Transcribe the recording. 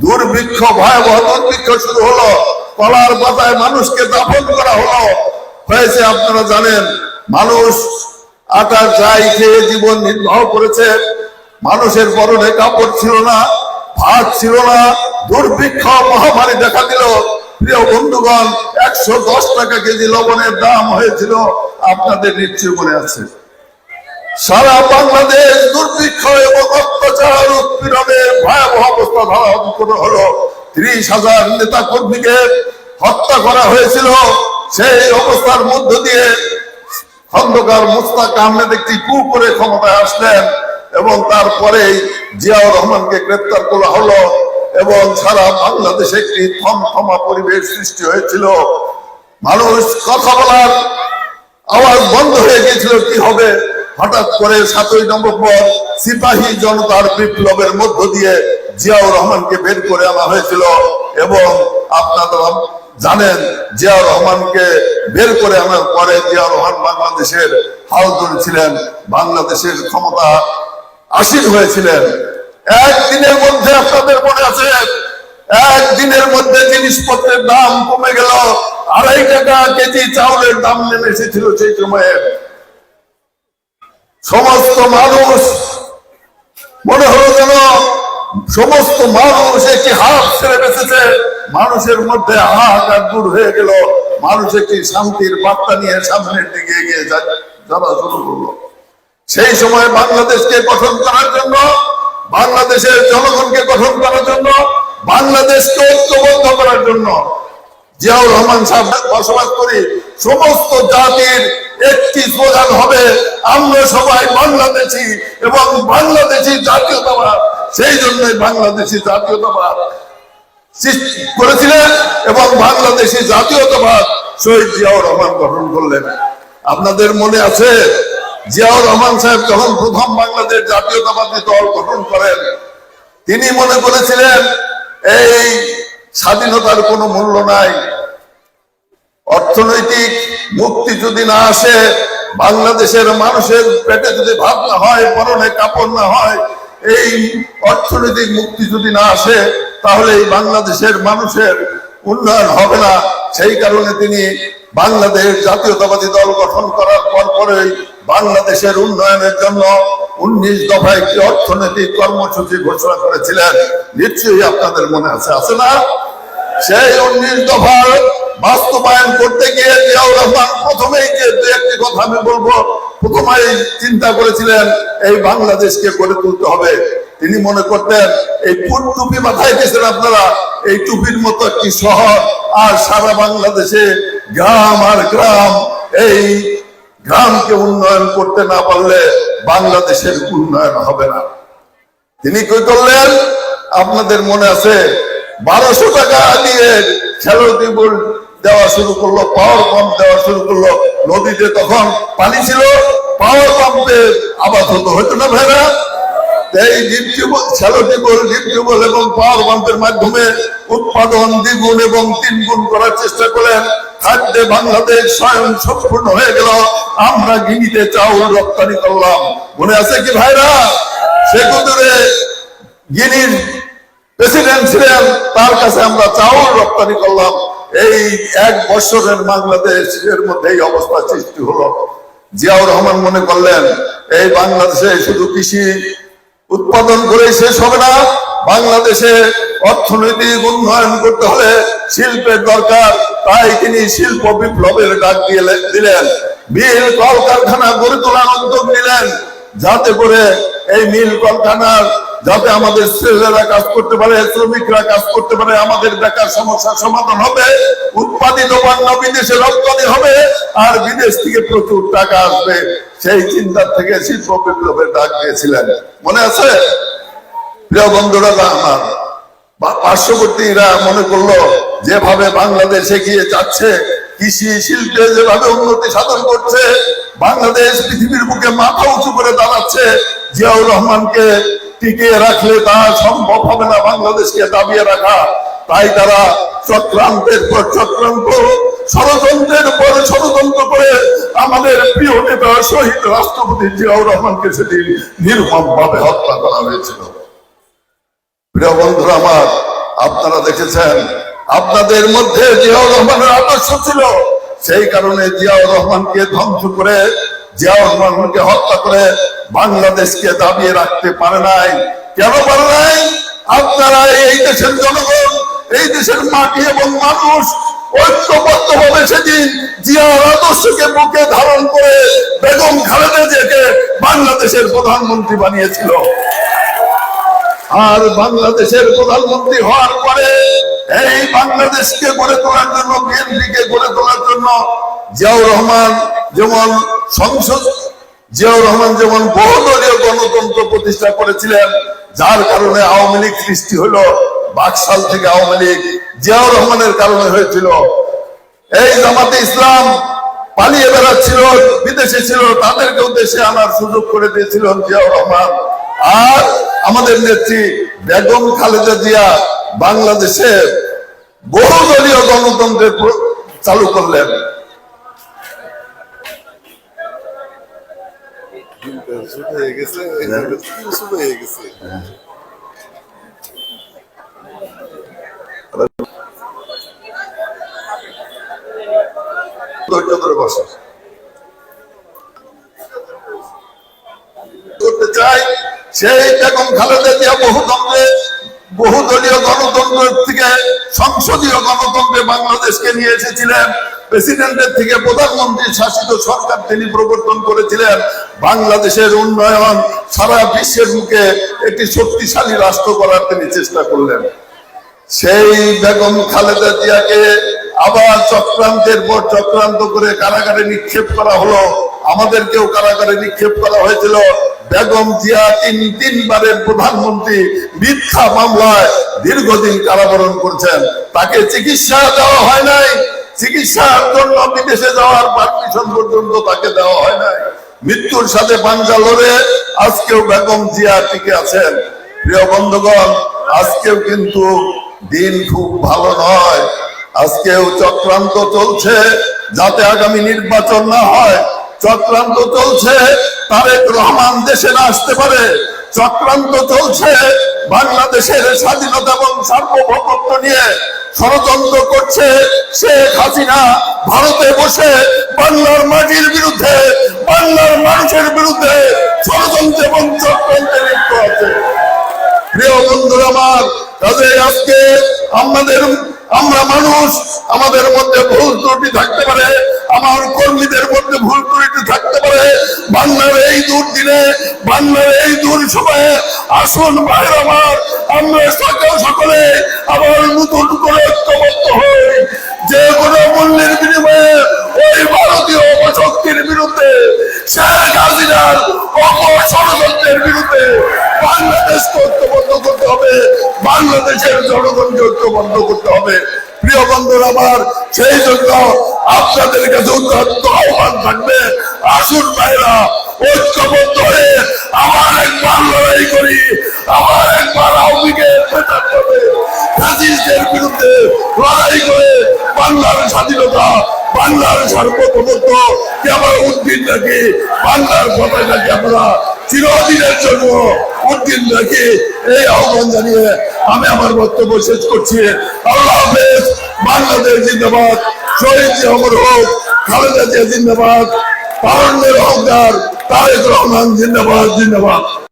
দুর্ভিক্ষ, ভয়াবহ দুর্ভিক্ষ শুরু হলো। কলার পাতায় মানুষকে দাফন করা হলো। হয়েছে, আপনারা জানেন, মানুষ আটা চাই খেয়ে জীবন নির্বাহ করেছে। মানুষের পরনে কাপড় ছিল না, ভাত ছিল না, দুর্ভিক্ষ মহামারী দেখা দিল। প্রিয় বন্ধুগণ, একশো দশ টাকা কেজি লবণের দাম হয়েছিল। আপনাদের নিশ্চয় মনে আছে। সারা বাংলাদেশ দুর্ভিক্ষ এবং অত্যাচার উৎপীড়নের ভয়াবহ অবস্থা ধারণ হলো। ত্রিশ হাজার নেতা কর্মীকে হত্যা করা হয়েছিল। সেই অবস্থার মধ্য দিয়ে খন্দকার মুস্তাক আহমেদ একটি কু করে ক্ষমতায় আসলেন এবং তারপরেই জিয়াউর রহমানকে গ্রেপ্তার করা হলো এবং সারা বাংলাদেশে একটি থমথমা পরিবেশ সৃষ্টি হয়েছিল। মানুষ কথা বলার আওয়াজ বন্ধ হয়ে গিয়েছিল, কি হবে? হঠাৎ করে সাতই নভেম্বর সিপাহী জনতার বিপ্লবের মধ্য দিয়ে জিয়াউর রহমানকে বের করে আনা হয়েছিল এবং আপনারা জানেন জিয়াউর রহমানকে বের করে আনার পরে জিয়াউর রহমান বাংলাদেশের হাল ধরেছিলেন, বাংলাদেশের ক্ষমতা আসীন হয়েছিলেন। একদিনের মধ্যে আপনাদের মনে আছে? একদিনের মধ্যে জিনিসপত্রের দাম কমে গেল। আড়াই টাকা কেজি চাউলের দাম নেমে এসেছিল সেই সময়ে। সমস্ত মানুষ, মনে হলো যেন সমস্ত মানুষ একটি হাত ছেড়ে বেঁচেছে। মানুষের মধ্যে হাহাকার দূর হয়ে গেল। মানুষ একটি শান্তির বার্তা নিয়ে সামনের দিকে এগিয়ে যাওয়া শুরু করল। সেই সময় বাংলাদেশকে গঠন করার জন্য, বাংলাদেশের জনগণকে গঠন করার জন্য, বাংলাদেশকে ঐক্যবদ্ধ করার জন্য জিয়াউর রহমান সাহেব বসবাস করি, সমস্ত জাতির একটি স্লোগান হবে। আমরা সবাই বাংলাদেশি এবং বাংলাদেশি জাতীয়তাবাদ। সেই জন্যই বাংলাদেশি জাতীয়তাবাদ সৃষ্টি করেছিলেন এবং বাংলাদেশি জাতীয়তাবাদ শহীদ জিয়াউর রহমান গঠন করলেন। আপনাদের মনে আছে, জিয়াউর রহমান সাহেব যখন প্রথম বাংলাদেশ জাতীয়তাবাদী দল গঠন করেন, তিনি মনে করেছিলেন, এই স্বাধীনতার কোনো মূল্য নাই অর্থনৈতিক মুক্তি যদি না আসে, বাংলাদেশের মানুষের পেটে যদি ভাত না হয়, পরনে কাপড় না হয়, এই অর্থনৈতিক মুক্তি যদি না আসে, তাহলে এই বাংলাদেশের মানুষের উন্নয়ন হবে না। সেই কারণে তিনি বাংলাদেশ জাতীয়তাবাদী দল গঠন করার পর পরেই বাংলাদেশের উন্নয়নের জন্য উনিশ দফা একটি অর্থনৈতিক কর্মসূচি ঘোষণা করেছিলেন। নিশ্চয়ই আপনাদের মনে আছে আছে না? সেই উনিশ দফার বাস্তবায়ন করতে গিয়ে প্রথমেই দু একটি কথা আমি বলব, প্রথমেই চিন্তা করেছিলেন এই বাংলাদেশকে গড়ে তুলতে হবে। তিনি মনে করতেন, এই ফুট টুপি মাথায় গেছেন আপনারা, এই টুপির মতো একটি শহর, আর সারা বাংলাদেশে গ্রাম আর গ্রাম, এই গ্রামকে উন্নয়ন করতে না পারলে বাংলাদেশের উন্নয়ন হবে না। তিনি কি করলেন? আপনাদের মনে আছে, বারোশো টাকা দিয়ে খেলো টিউবওয়েল দেওয়া শুরু করল পাওয়ার পাম্প দেওয়া শুরু করল। নদীতে তখন পানি ছিল পাওয়ার পাম্পে আবাদ হতো হতো না ভাইরা? এই deep tubewell shallow tubewell deep tubewell এবং পাওয়ার পাম্পের মাধ্যমে উৎপাদন দ্বিগুণ এবং তিন গুণ করার চেষ্টা করলেন। খাদ্যে বাংলাদেশ স্বয়ং সম্পূর্ণ হয়ে গেল। আমরা গিনিতে চাউল রপ্তানি করলাম। মনে আছে কি ভাইরা? সে কুদুরে গিনির প্রেসিডেন্ট ছিলেন, তার কাছে আমরা চাউল রপ্তানি করলাম। এই এক বছরের বাংলাদেশের মধ্যে এই অবস্থা সৃষ্টি হলো। জিয়াউর রহমান মনে করলেন, এই বাংলাদেশে শুধু কৃষি উৎপাদন করেই শেষ হবে না, বাংলাদেশে অর্থনৈতিক উন্নয়ন করতে হলে শিল্পের দরকার। তাই তিনি শিল্প বিপ্লবের ডাক দিয়ে দিলেন। মিল কলকারখানা গড়ে তোলার উদ্যোগ নিলেন। যাতে করে এই মিল কলকারখানার যাতে আমাদের ছেলেরা কাজ করতে পারে, শ্রমিকরা কাজ করতে পারে, আমাদের বেকার সমস্যার সমাধান হবে, উৎপাদিত পণ্য বিদেশে রপ্তানি হবে, আর বিদেশ থেকে প্রচুর টাকা আসবে। সেই চিন্তা থেকে শিল্প বিপ্লবের ডাক দিয়েছিলেন। মনে আছে? প্রিয় বন্ধুরা, আমার পার্শ্ববর্তীরা মনে করল, যেভাবে বাংলাদেশ এগিয়ে যাচ্ছে, কৃষি শিল্পে যেভাবে উন্নতি সাধন করছে, বাংলাদেশ পৃথিবীর বুকে মাথা উঁচু করে দাঁড়াচ্ছে, জিয়াউর রহমানকে টিকিয়ে রাখলে তা সম্ভব হবে না বাংলাদেশকে দাবিয়ে রাখা। তাই তারা চক্রান্তের পর চক্রান্ত, ষড়যন্ত্রের পর ষড়যন্ত্র করে আমাদের প্রিয় নেতা শহীদ রাষ্ট্রপতি জিয়াউর রহমানকে সেদিন নির্মম ভাবে হত্যা করা হয়েছিল। প্রিয় বন্ধুরা আমার, আপনারা দেখেছেন, আপনাদের মধ্যে জিয়াউর রহমানের আদর্শ ছিল। সেই কারণে জিয়াউর রহমানকে ধ্বংস করে জিয়াউর রহমানকে হত্যা করে বাংলাদেশকে দাবিয়ে রাখতে পারে নাই। কেন পারে নাই? আপনারা এই দেশের জনগণ, এই দেশের মাটি এবং মানুষ ঐক্যবদ্ধ ভাবে সেদিন জিয়ার আদর্শকে বুকে ধারণ করে বেগম খালেদা জিয়াকে বাংলাদেশের প্রধানমন্ত্রী বানিয়েছিল। আর বাংলাদেশের প্রধানমন্ত্রী হওয়ার পরে এই বাংলাদেশকে গড়ে তোলার জন্য, বিএনপিকে গড়ে তোলার জন্য জিয়াউর রহমান যেমন সংসদ জিয়াউর রহমান যেমন বহুদলীয় গণতন্ত্র প্রতিষ্ঠা করেছিলেন, যার কারণে আওয়ামী লীগ সৃষ্টি হলো, বাকশাল থেকে আওয়ামী লীগ জিয়াউর রহমানের কারণে হয়েছিল। এই জামাতে ইসলাম পালিয়ে বেড়াচ্ছিল, বিদেশে ছিল, তাদেরকেও দেশে আনার সুযোগ করে দিয়েছিল জিয়াউর রহমান। আর আমাদের নেত্রী বেগম খালেদা জিয়া বাংলাদেশে বহুদলীয় গণতন্ত্রের চালু করলেন। করতে চাই সেই বেগম খালেদা জিয়া বহুতন্ত্রে বহুদলীয় গণতন্ত্র থেকে সংসদীয় গণতন্ত্রে বাংলাদেশকে নিয়ে এসেছিলেন প্রেসিডেন্টের থেকে প্রধানমন্ত্রী শাসিত সরকার তিনি প্রবর্তন করেছিলেন। বাংলাদেশের উন্নয়ন সারা বিশ্বের মুখে একটি শক্তিশালী রাষ্ট্র করার তিনি চেষ্টা করলেন। সেই বেগম খালেদা জিয়াকে আবার চক্রান্তের পর চক্রান্ত করে কারাগারে নিক্ষেপ করা হলো। আমাদেরকেও কারাগারে নিক্ষেপ করা হয়েছিল। বেগম জিয়া তিন, তিনবারের প্রধানমন্ত্রী মিথ্যা মামলায় দীর্ঘদিন কারাবরণ করছেন। তাকে চিকিৎসা দেওয়া হয় নাই। চিকিৎসার জন্য বিদেশে যাওয়ার পারমিশন পর্যন্ত তাকে দেওয়া হয় নাই। মৃত্যুর সাথে লড়ে আজকেও বেগম জিয়া টিকে আছেন। প্রিয় বন্ধুগণ, আজকেও কিন্তু দিন খুব ভালো নয়। আজকেও চক্রান্ত চলছে যাতে আগামী নির্বাচন না হয়। চক্রান্ত চলছে, তারেক রহমান দেশে না আসতে পারে। চক্রান্ত চলছে বাংলাদেশের স্বাধীনতা এবং সার্বভৌমত্ব নিয়ে ষড়যন্ত্র করছে শেখ হাসিনা। ভারতে বসে বাংলার মাটির বিরুদ্ধে, বাংলার মানুষের বিরুদ্ধে ষড়যন্ত্র এবং চক্রান্তে লিপ্ত আছে। প্রিয় বন্ধুরা আমার কাজে আজকে আমাদের, আমরা মানুষ, আমাদের মধ্যে ভুল ত্রুটি থাকতে পারে, আমার কর্মীদের মধ্যে ভুল ত্রুটি থাকতে পারে, বাংলার এই দুর্দিনে বাংলার এই দূর সময়ে আসুন ভাই আমার। আমরা সকল সকলে আবার নতুন করে ঐক্যবদ্ধ হই। যে কোনো মূল্যের বিনিময়ে ওই ভারতীয় অপশক্তির বিরুদ্ধে শেখ হাসিনার অপষড়যন্ত্রের বিরুদ্ধে বাংলাদেশকে ঐক্যবদ্ধ করতে হবে, বাংলাদেশের জনগণকে ঐক্যবদ্ধ করতে হবে। প্রিয় বন্ধুরা আমার, সেই জন্য আপনাদের কাছে উদাত্ত আহ্বান থাকবে। আসুন ভাইরা, ঐক্যবদ্ধ হয়ে আবার একবার লড়াই করি, আবার একবার আওয়ামীকে পেটার বিরুদ্ধে লড়াই করে বাংলার স্বাধীনতা, বাংলার আমরা উদ্দিন রাখি বাংলার আমরা চিরদিনের জন্য এই আহ্বান জানিয়ে আমি আমার বক্তব্য শেষ করছি। আল্লাহ হাফেজ, বাংলাদেশ জিন্দাবাদ, শহীদ অমর হোক, খালেদা জিয়া জিন্দাবাদ তারুণ্যের হকদার, তারেক রহমান জিন্দাবাদ জিন্দাবাদ।